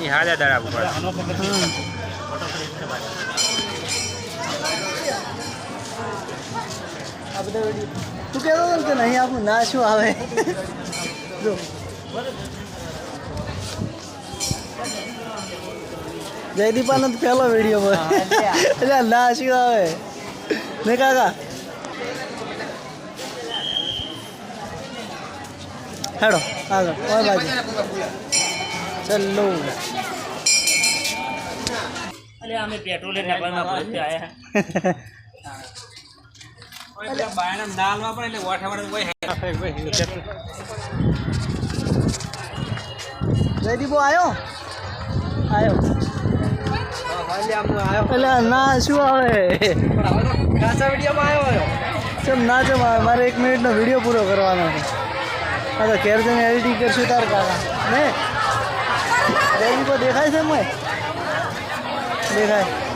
એ હાલે દાડા ઉપર તું કહેતો હતો કે નહીં આપણું ના શું આવે? જો. જયદીપાનંદ પેલો પહેલો વીડિયો એટલે ના શું આવે? ને કાકા હેડો આગળ ઓય બાજુ. ચલો. અરે અમે પેટ્રોલ ડબ્બામાં ભરતે આયા. બાયણા નાલમાં પણ એટલે વાઠા વાળા જયદીપો આવ્યો આવ્યો એટલે ના શું આવે? ચમ ના ચમ મારે એક મિનિટનો વીડિયો પૂરો કરવાનો છે. તો ઘેર જઈને એડિટિંગ કરશું તાર કાકા. ને? જયદીપો દેખાય છે મેં દેખાય.